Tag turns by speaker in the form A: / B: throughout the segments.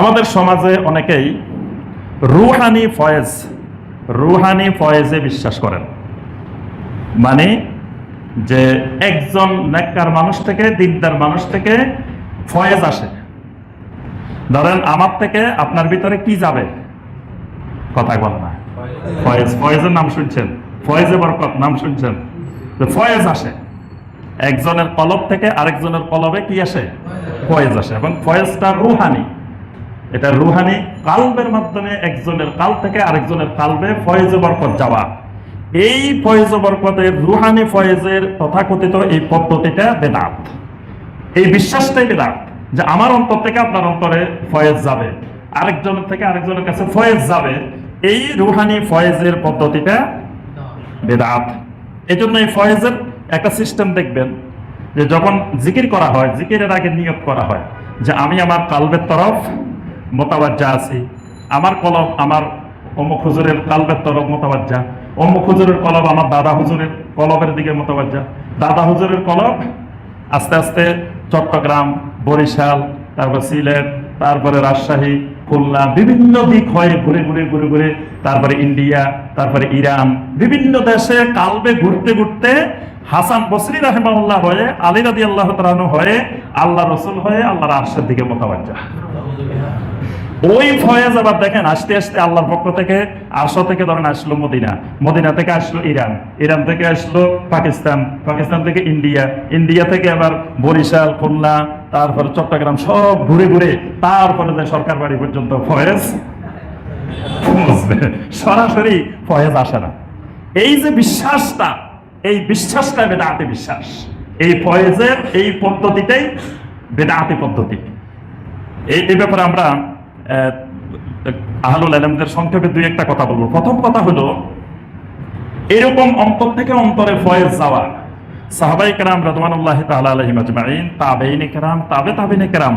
A: আমাদের সমাজে অনেকেই রুহানি ফয়েজ, রুহানি ফয়েজে বিশ্বাস করেন। মানে যে একজন নেককার মানুষ থেকে, দিনদার মানুষ থেকে ফয়েজ আসে। ধরেন আমার থেকে আপনার ভিতরে কি যাবে? কথা বল না। ফয়েজ, ফয়েজের নাম শুনছেন? ফয়েজে বরকত, নাম শুনছেন? ফয়েজ আসে। একজনের কলব থেকে আরেকজনের কলবে কি আসে? ফয়েজ আসে। এবং ফয়েজটা রুহানি। এটা রুহানি কালবের মাধ্যমে একজনের কাল থেকে আরেকজনের কালবে ফয়েজে বরকত যাওয়া। এই ফয়েজ বরকতের রুহানি ফয়েজের তথাকথিত এই পদ্ধতিটা বেদাত। এই বিশ্বাসটাই বেদাত যে আমার অন্তর থেকে আপনার অন্তরে ফয়েজ যাবে, আরেকজনের থেকে আরেকজনের কাছে ফয়েজ যাবে। এই রুহানি ফয়েজের পদ্ধতিটা বেদাত। এই জন্য এই ফয়েজের একটা সিস্টেম দেখবেন যে যখন জিকির করা হয়, জিকিরের আগে নিয়োগ করা হয় যে আমি আমার কালবের তরফ মোতাবাজ্জা আছে। আমার কলব আমার অমুক হুজুরের কালবের তরফ মোতাবাজ্জা। অমুক হুজুরের কলব আমার দাদা হুজুরের কলবের দিকে মোতাবাজ্জা। দাদা হুজুরের কলব আস্তে আস্তে চট্টগ্রাম, বরিশাল, তারপর সিলেট, তারপরে রাজশাহী, খুলনা, বিভিন্ন দিক হয়ে ঘুরে ঘুরে ঘুরে ঘুরে তারপরে ইন্ডিয়া, তারপরে ইরান, বিভিন্ন দেশে কালবে ঘুরতে ঘুরতে হাসান বসরি রাহেমাউল্লাহ হয়ে, আলী রাদি আল্লাহ হয়ে আল্লাহ রসুল হয়ে, আল্লাহর আরশের দিকে মোতাবাজ্জা। ওই ফয়েজ আবার দেখেন, আসতে আসতে আল্লাহর পক্ষ থেকে আরশো থেকে ধরেন আসলো মদিনা। মদিনা থেকে আসলো ইরান। ইরান থেকে আসলো পাকিস্তান। পাকিস্তান থেকে ইন্ডিয়া। ইন্ডিয়া থেকে আবার বরিশাল, খুলনা, তারপরে চট্টগ্রাম সব ঘুরে ঘুরে তারপরে যায় সরকার বাড়ি পর্যন্ত। ফয়েজ? সরাসরি ফয়েজ আসে না। এই যে বিশ্বাসটা, এই বিশ্বাসটা বেদাতে বিশ্বাস। এই ফয়েজের এই পদ্ধতিটাই বেদাতি পদ্ধতি। এই ব্যাপারে আমরা আহলুল আলমদের সংক্ষেপে দুই একটা কথা বলব। প্রথম কথা হলো, এরকম অন্তর থেকে অন্তরে ফয়েজ যাওয়া। সাহাবাই কেরাম রাদওয়ানুল্লাহ তাআলা আলাইহিম আজমাইন তাবেইন কেরাম, তাবে তাবেইন কেরাম,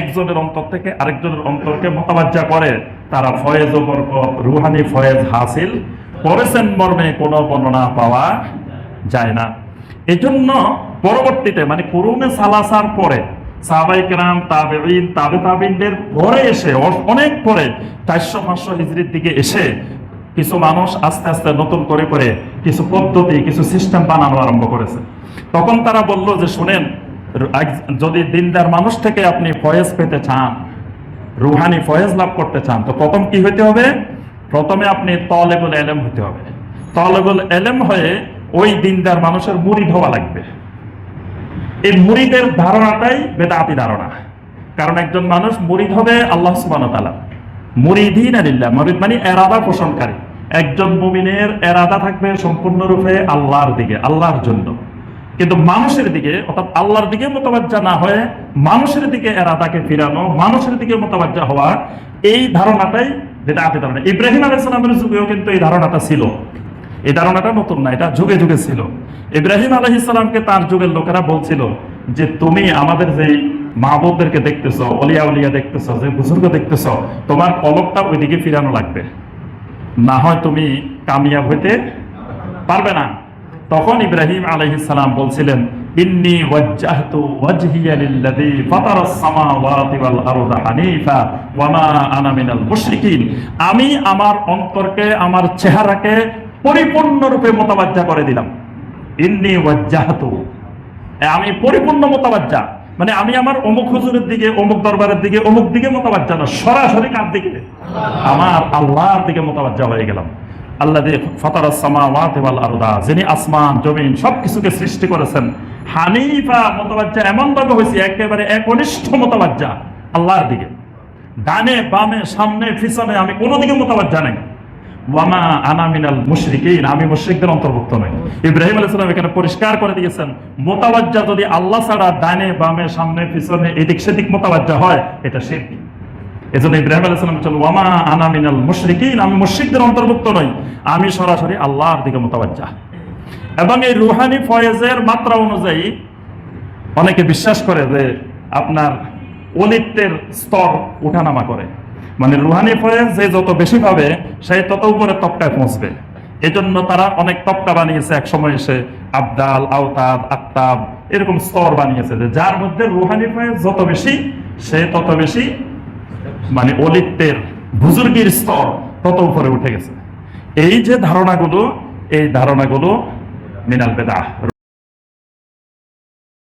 A: একজনের অন্তর থেকে আরেকজনের অন্তরকে মোতাবাজ্জা করে। তারা ফয়েজ ও বরকত রুহানি ফয়েজ হাসিল। করেছেন মর্মে কোনো বর্ণনা পাওয়া যায় না। এজন্য পরবর্তীতে মানে করুণে সালাসার পরে সাহাবাই কেরাম তাবেইন তাবে তাবেইনদের পরে এসে অনেক পরে চারশো, পাঁচশো হিজড়ির দিকে এসে কিছু মানুষ আস্তে আস্তে নতুন করে করে কিছু পদ্ধতি, কিছু সিস্টেম বানানো আরম্ভ করেছে। তখন তারা বলল যে, শুনেন যদি দিনদার মানুষ থেকে আপনি ফয়েজ পেতে চান, রুহানি ফয়েজ লাভ করতে চান, তো প্রথম কি হইতে হবে? প্রথমে আপনি তলেবুল এলেম হতে হবে। তলেবুল এলেম হয়ে ওই দিনদার মানুষের মুরিদ হওয়া লাগবে। এই মুরিদের ধারণাটাই বেদাতি ধারণা। কারণ একজন মানুষ মুরিদ হবে আল্লাহ সুবান তালা মুরিদ মানে এরাদা পোষণকারী। একজন মুমিনের এরাদা থাকবে সম্পূর্ণরূপে আল্লাহর দিকে, আল্লাহর জন্য। কিন্তু মানুষের দিকে, অর্থাৎ আল্লাহর দিকে মোতাবাজ্জা না হয়ে মানুষের দিকে এরাদাকে ফিরানো, মানুষের দিকে মোতাবাজ্জা হওয়া, এই ধারণাটাই বেদাতি ধারণা। ইব্রাহিম আলাইসালামের যুগেও কিন্তু এই ধারণাটা ছিল। এই ধারণাটা নতুন না, এটা যুগে যুগে ছিল। ইব্রাহিম আলহ ইসলামকে তার যুগের লোকেরা বলছিল যে, তুমি আমাদের যে মাহবুবদেরকে দেখতেছ, অলিয়া উলিয়া দেখতেছ, যে বুজুর্গ দেখতেছ, তোমার কলকটা ওইদিকে ফিরানো লাগবে। না হয় তুমি কামিয়াব হইতে পারবে না। তখন ইব্রাহিম আলাইহিস সালাম বলছিলেন আমি আমার অন্তরকে, আমার চেহারাকে পরিপূর্ণরূপে মোতাবাজ্জা করে দিলাম। ইন্নি ওয়াজ্জাহতু। আমি পরিপূর্ণ মোতাবাজ্জা। মানে আমি আমার অমুক হুজুরের দিকে, অমুক দরবারের দিকে, অমুক দিকে মোতাবাজ্জা না, সরাসরি কার দিকে? আমার আল্লাহর দিকে মোতাবাজ্জা হয়ে গেলাম। আল্লাহ যিনি আসমান, জমিন সবকিছুকে সৃষ্টি করেছেন, হানিফা মোতাবাজ্জা এমন ভাবে হয়েছে, একেবারে একনিষ্ঠ মোতাবাজ্জা আল্লাহর দিকে। ডানে বামে, সামনে, পিছনে আমি কোনো দিকে মোতাবাজ্জা নাই। ওয়ামা মুশরিকিন, আমি মুশরিকদের অন্তর্ভুক্ত নই। ইব্রাহিম এখানে পরিষ্কার করে দিয়েছেন, মোতাবাজ্জা যদি আল্লাহ ছাড়া ডানে, বামে, সামনে, পিছনে, এদিক সেদিক মোতাবাজ্জা হয়, এটা ইব্রাহিম ওয়ামা মুশরিকিন, আমি মুশরিকদের অন্তর্ভুক্ত নই, আমি সরাসরি আল্লাহর দিকে মোতাবাজ্জা। এবং এই রুহানি ফয়েজের মাত্রা অনুযায়ী অনেকে বিশ্বাস করে যে আপনার অলিত্বের স্তর উঠানামা করে। মানে রুহানি ফয়েজ যে যত বেশি পাবে সে তত উপরে তপকায় পৌঁছবে। এজন্য তারা অনেক তপকা বানিয়েছে। এক সময় এসে আবদাল, আওতাব আত্তাব এরকম স্তর বানিয়েছে যে যার মধ্যে রুহানি ফয়েজ যত বেশি, সে তত বেশি মানে অলিত্বের বুজুর্গের স্তর তত উপরে উঠে গেছে। এই যে ধারণাগুলো, এই ধারণাগুলো মিনাল বেদা